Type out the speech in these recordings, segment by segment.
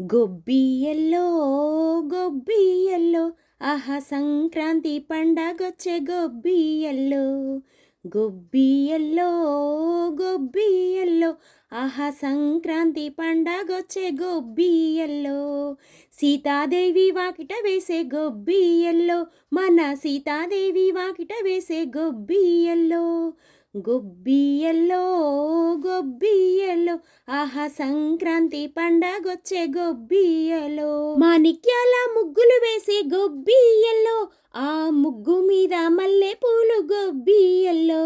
గొబ్బియల్లో గొబ్బియల్లో ఆహా సంక్రాంతి పండగొచ్చే గొబ్బియల్లో గొబ్బియల్లో గొబ్బియల్లో ఆహా సంక్రాంతి పండగొచ్చే గొబ్బియల్లో సీతాదేవి వాకిట వేసే గొబ్బియల్లో మన సీతాదేవి వాకిట వేసే గొబ్బియల్లో గొబ్బియల్లో గొబ్బి ఆహా సంక్రాంతి పండగొచ్చే గొబ్బియలో మాణిక్యాల ముగ్గులు వేసే గొబ్బియల్లో ఆ ముగ్గు మీద మల్లె పూలు గొబ్బియల్లో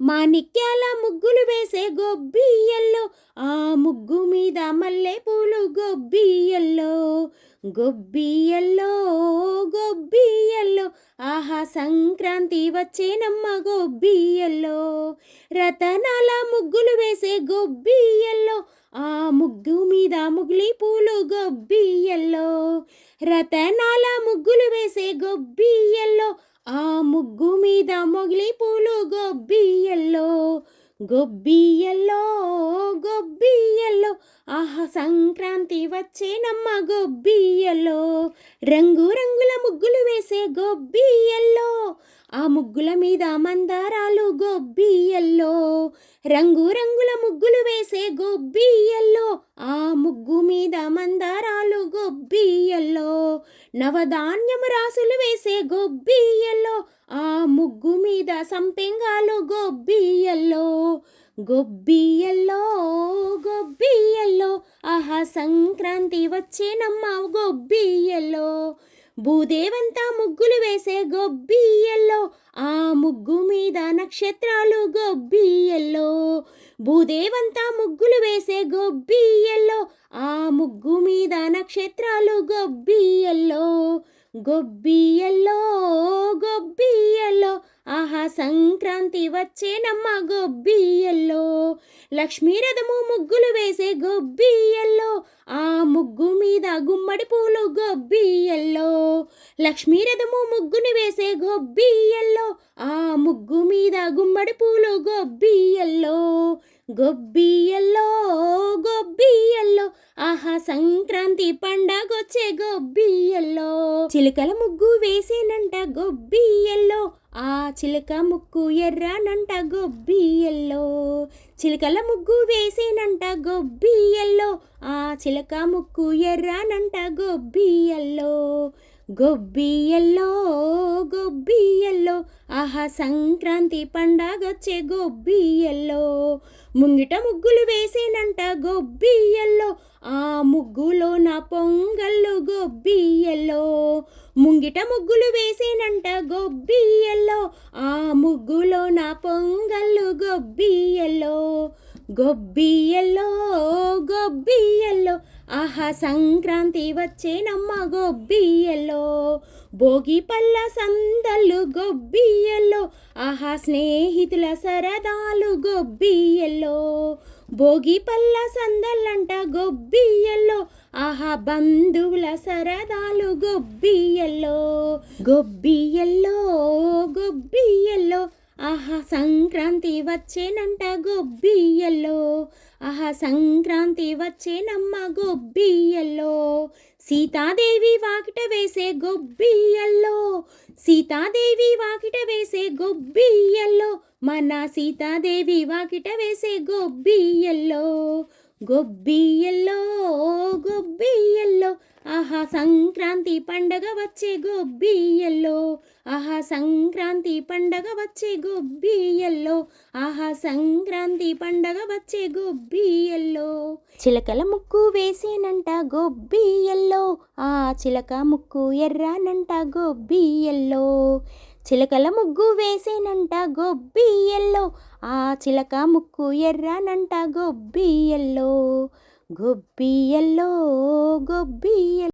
మాణిక్యాల ముగ్గులు వేసే గొబ్బియల్లో ఆ ముగ్గు మీద మల్లె పూలు గొబ్బి గొబ్బియల్లో గొబ్బియల్లో ఆహా సంక్రాంతి వచ్చేనమ్మ గొబ్బియల్లో. రతనాల ముగ్గులు వేసే గొబ్బియల్లో ఆ ముగ్గు మీద ముగిలి పూలు గొబ్బియల్లో. రతనాల ముగ్గులు వేసే గొబ్బియల్లో ఆ ముగ్గు మీద మొగిలి పూలు గొబ్బియల్లో. గొబ్బియల్లో గొబ్బియల్లో ఆహా సంక్రాంతి వచ్చేనమ్మ గొబ్బియల్లో రంగు రంగుల ముగ్గులు వేసే గొబ్బియల్లో ఆ ముగ్గుల మీద మందారాలు గొబ్బియల్లో రంగు రంగుల ముగ్గులు వేసే గొబ్బియల్లో ఆ ముగ్గు మీద మందారాలు గొబ్బియల్లో నవధాన్యము రాసులు వేసే గొబ్బియల్లో ఆ ముగ్గు మీద సంపెంగాలు గొబ్బియల్లో గొబ్బియల్లో సంక్రాంతి వచ్చేనమ్మ గొబ్బియ్యల్లో భూదేవంతా ముగ్గులు వేసే గొబ్బియ్యల్లో ఆ ముగ్గు మీద నక్షత్రాలు గొబ్బియ్యల్లో భూదేవంతా ముగ్గులు వేసే గొబ్బియ్యల్లో ఆ ముగ్గు మీద నక్షత్రాలు గొబ్బియ్యల్లో గొబ్బియ్యల్లో సంక్రాంతి వచ్చేనమ్మ గొబ్బియల్లో లక్ష్మీ రథము ముగ్గులు వేసే గొబ్బియల్లో ఆ ముగ్గు మీద గుమ్మడి పూలు గొబ్బియల్లో లక్ష్మీరథము ముగ్గుని వేసే గొబ్బియల్లో ఆ ముగ్గు మీద గుమ్మడి పూలు గొబ్బియల్లో గొబ్బియల్లో గొబ్బియల్లో ఆహా సంక్రాంతి పండగొచ్చే గొబ్బియల్లో చిలుకల ముగ్గు వేసేనంట గొబ్బియల్లో ఆ చిలుక ముక్కు ఎర్రనంట గొబ్బియల్లో చిలుకల ముగ్గు వేసేనంట గొబ్బియల్లో ఆ చిలక ముక్కు ఎర్రనంట గొబ్బియల్లో గొబ్బియల్లో గొబ్బియల్లో ఆహా సంక్రాంతి పండగొచ్చే గొబ్బియల్లో ముంగిట ముగ్గులు వేసేనంట గొబ్బియల్లో ఆ ముగ్గులో నా పొంగల్లు గొబ్బియల్లో ముంగిట ముగ్గులు వేసేనంట గొబ్బియల్లో ఆ ముగ్గులో నా పొంగల్లు గొబ్బియల్లో గొబ్బియల్లో గొబ్బియల్లో ఆహా సంక్రాంతి వచ్చేనమ్మ గొబ్బియల్లో భోగి పల్ల సందలు గొబ్బియల్లో ఆహా స్నేహితుల సరదాలు గొబ్బియల్లో భోగి పల్ల సందల్లంట గొబ్బియల్లో ఆహా బంధువుల సరదాలు గొబ్బియల్లో గొబ్బియల్లో గొబ్బియల్లో ఆహా సంక్రాంతి వచ్చేనంట గొబ్బియల్లో ఆహా సంక్రాంతి వచ్చేనమ్మ గొబ్బియల్లో సీతాదేవి వాకిట వేసే గొబ్బియల్లో సీతాదేవి వాకిట వేసే గొబ్బియల్లో మన సీతాదేవి వాకిట వేసే గొబ్బియల్లో గొబ్బియల్లో గొబ్బియల్లో ఆహా సంక్రాంతి పండగ వచ్చే గొబ్బియల్లో ఆహా సంక్రాంతి పండగ వచ్చే గొబ్బియల్లో ఆహా సంక్రాంతి పండగ వచ్చే గొబ్బియల్లో చిలకల ముక్కు వేసేనంట గొబ్బియల్లో ఆ చిలక ముక్కు ఎర్రానంట గొబ్బియల్లో చిలకల ముగ్గు వేసేనంట గొబ్బియల్లో ఆ చిలక ముక్కు ఎర్రానంట గొబ్బియల్లో గొబ్బియల్లో గొబ్బియల్లో